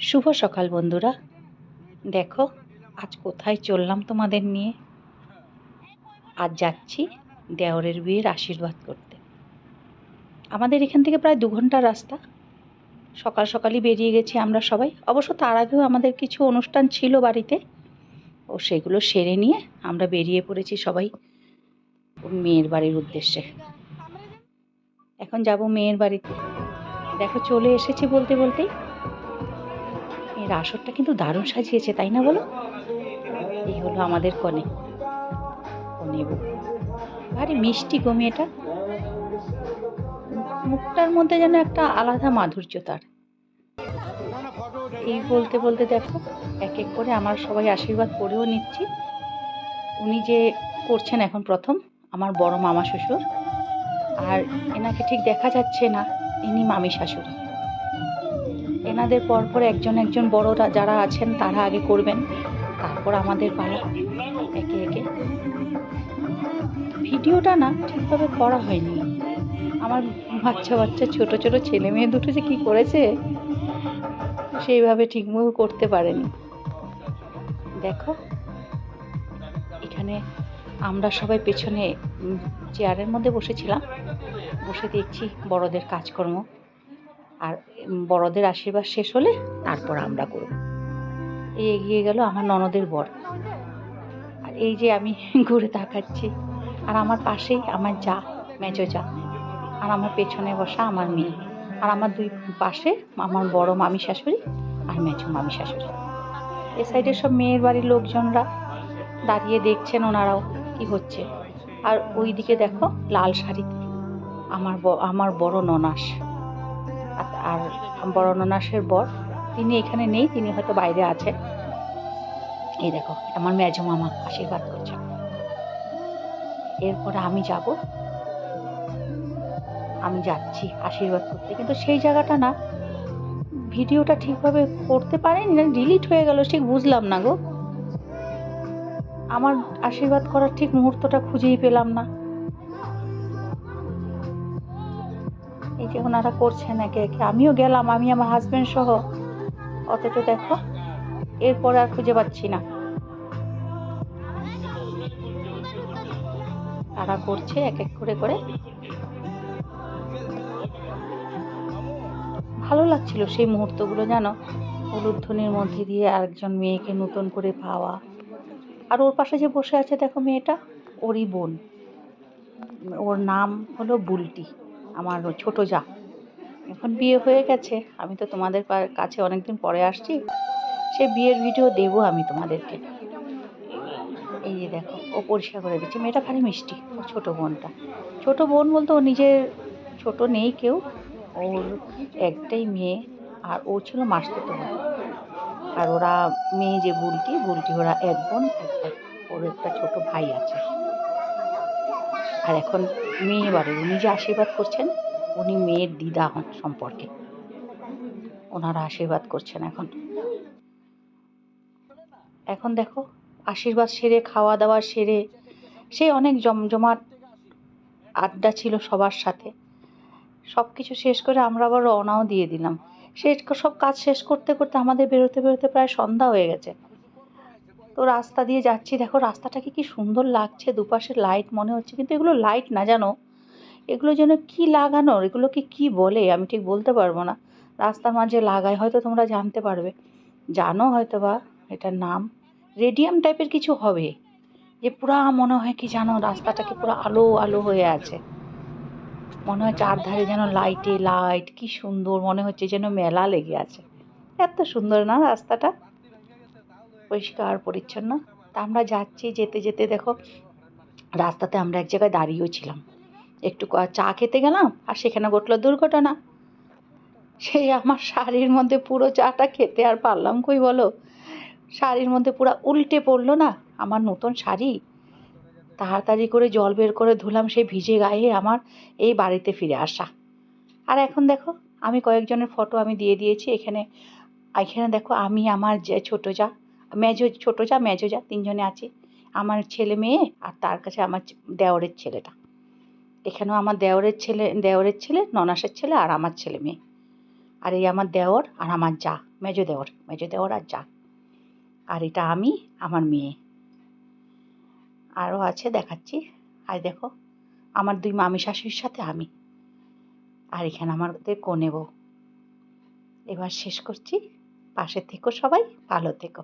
শুভ সকাল বন্ধুরা। দেখো, আজ কোথায় চললাম তোমাদের নিয়ে? আজ যাচ্ছি দেওরের বিয়ের আশীর্বাদ করতে। আমাদের এখান থেকে প্রায় দু ঘণ্টা রাস্তা। সকাল সকালই বেরিয়ে গেছি আমরা সবাই। অবশ্য তার আগেও আমাদের কিছু অনুষ্ঠান ছিল বাড়িতে। ও সেগুলো সেরে নিয়ে আমরা বেরিয়ে পড়েছি সবাই মেয়ের বাড়ির উদ্দেশ্যে। এখন যাব মেয়ের বাড়িতে। দেখো, চলে এসেছি বলতে বলতেই এর আসরটা কিন্তু দারুণ সাজিয়েছে, তাই না বলো? এই হলো আমাদের কনে। কনে ভারী মিষ্টি গো এটা। মুখটার মধ্যে যেন একটা আলাদা মাধুর্য তার। এই বলতে বলতে দেখো, এক এক করে আমার সবাই আশীর্বাদ করেও নিচ্ছি। উনি যে করছেন এখন প্রথম, আমার বড় মামা শ্বশুর। আর এনাকে ঠিক দেখা যাচ্ছে না, ইনি মামি শাশুড়ি। এনাদের পরপর একজন একজন বড়রা যারা আছেন, তারা আগে করবেন। তারপর আমাদের পালা। একে একে। ভিডিওটা না ঠিকভাবে করা হয়নি। আমার বাচ্চা বাচ্চা, ছোট ছোট ছেলে মেয়ে দুটো যে কী করেছে, সেইভাবে ঠিকমতো করতে পারেনি। দেখো, এখানে আমরা সবাই পেছনে চেয়ারের মধ্যে বসেছিলাম। বসে দেখছি বড়দের কাজকর্ম। আর বড়দের আশীর্বাদ শেষ হলে তারপর আমরা করব। এই এগিয়ে গেল আমার ননদের বর। আর এই যে আমি ঘুরে তাকাচ্ছি, আর আমার পাশেই আমার যা, মেজো যা, আর আমার পেছনে বসা আমার মেয়ে, আর আমার দুই পাশে আমার বড় মামি শাশুড়ি আর মেজো মামি শাশুড়ি। এ সাইডে সব মেয়ের বাড়ির লোকজনরা দাঁড়িয়ে দেখছেন ওনারাও কি হচ্ছে। আর ওই দিকে দেখো লাল শাড়ি, আমার আমার বড় ননাস। আর- ননাসের বর, তিনি এখানে নেই, তিনি হয়তো বাইরে আছেন। এই দেখো আমার মেজো মামা আশীর্বাদ করছেন এরপরে আমি যাব। আমি যাচ্ছি আশীর্বাদ করতে। কিন্তু সেই জায়গাটা না, ভিডিওটা ঠিকভাবে করতে পারেনি, না ডিলিট হয়ে গেল, ঠিক বুঝলাম না গো। আমার আশীর্বাদ করার ঠিক মুহূর্তটা খুঁজেই পেলাম না। যে ওনারা করছেন একে একে। আমিও গেলাম, আমি, আমার হাজবেন্ড সহ। অথচ দেখো, এরপরে আর খুঁজে পাচ্ছি না। তারা করছে এক এক করে করে। ভালো লাগছিল সেই মুহূর্তগুলো, জানো? উলুধ্বনির মধ্যে দিয়ে আরেকজন মেয়েকে নতুন করে পাওয়া। আর ওর পাশে যে বসে আছে, দেখো মেয়েটা, ওরই বোন। ওর নাম হলো বুলটি। আমার ছোট যা। এখন বিয়ে হয়ে গেছে। আমি তো তোমাদের কাছে অনেকদিন পরে আসছি। সে বিয়ের ভিডিও দেবো আমি তোমাদেরকে। এই যে দেখো, ও পরিষ্কার করে দিচ্ছে। মেয়েটা ভারী মিষ্টি ও ছোটো বোনটা। ছোটো বোন বলতে ও নিজের ছোট নেই কেউ। ওর একটাই মেয়ে, আর ও ছিল মাসতুতো। বোন আর ওরা মেয়ে যে বুলটি বুলটি ওরা এক বোন, এক ওর একটা ছোট ভাই আছে। আর এখন মেয়ে বাড়ির উনি যে আশীর্বাদ করছেন, উনি মেয়ের দিদা হন সম্পর্কে। ওনারা আশীর্বাদ করছেন এখন। এখন দেখো, আশীর্বাদ সেরে, খাওয়া দাওয়া সেরে, সে অনেক জমজমাট আড্ডা ছিল সবার সাথে। সব কিছু শেষ করে আমরা আবার রওনাও দিয়ে দিলাম। সে সব কাজ শেষ করতে করতে আমাদের বেরোতে বেরোতে প্রায় সন্ধ্যা হয়ে গেছে। তো রাস্তা দিয়ে যাচ্ছি। দেখো রাস্তাটাকে কি সুন্দর লাগছে, দুপাশে লাইট মনে হচ্ছে, কিন্তু এগুলো লাইট না জানো? এগুলো যেন কি লাগানোর এগুলোকে কি বলে? আমি ঠিক বলতে পারব না। রাস্তার মাঝে লাগায়, হয়তো তোমরা জানতে পারবে। জানো হয়তো বা এটার নাম। রেডিয়াম টাইপের কিছু হবে, যে পুরা মনে হয় কি জানো রাস্তাটাকে পুরো আলো আলো হয়ে আছে। মনে হয় চারধারে যেন লাইটে লাইট কি সুন্দর মনে হচ্ছে যেন মেলা লেগে আছে। এত সুন্দর না রাস্তাটা? পরিষ্কার, পরিচ্ছন্ন। তা আমরা যাচ্ছি যেতে যেতে দেখো, রাস্তাতে আমরা এক জায়গায় দাঁড়িয়েও ছিলাম। একটু চা খেতে গেলাম, আর সেখানে ঘটলো দুর্ঘটনা। সেই আমার শাড়ির মধ্যে পুরো চাটা খেতে আর পারলাম কই বলো? শাড়ির মধ্যে পুরো উল্টে পড়ল না আমার নতুন শাড়ি? তাড়াতাড়ি করে জল বের করে ধুলাম সেই ভিজে গায়ে আমার এই বাড়িতে ফিরে আসা। আর এখন দেখো, আমি কয়েকজনের ফটো আমি দিয়ে দিয়েছি। এখানে এখানে দেখো আমি, আমার যে ছোটো যা মেজো, ছোটো যা, মেজো যা, তিনজনে আছে। আমার ছেলে মেয়ে আর তার কাছে আমার দেওরের ছেলেটা। এখানেও আমার দেওরের ছেলে দেওরের ছেলে, ননাসের ছেলে আর আমার ছেলে মেয়ে। আর এই আমার দেওর আর আমার যা, মেজো দেওর মেজো দেওর আর যা। আর এটা আমি, আমার মেয়ে। আরও আছে, দেখাচ্ছি। আর দেখো, আমার দুই মামি শাশুড়ির সাথে আমি। আর এখানে আমাদের কোনে বউ। এবার শেষ করছি। পাশে থেকো সবাই, ভালো থেকো।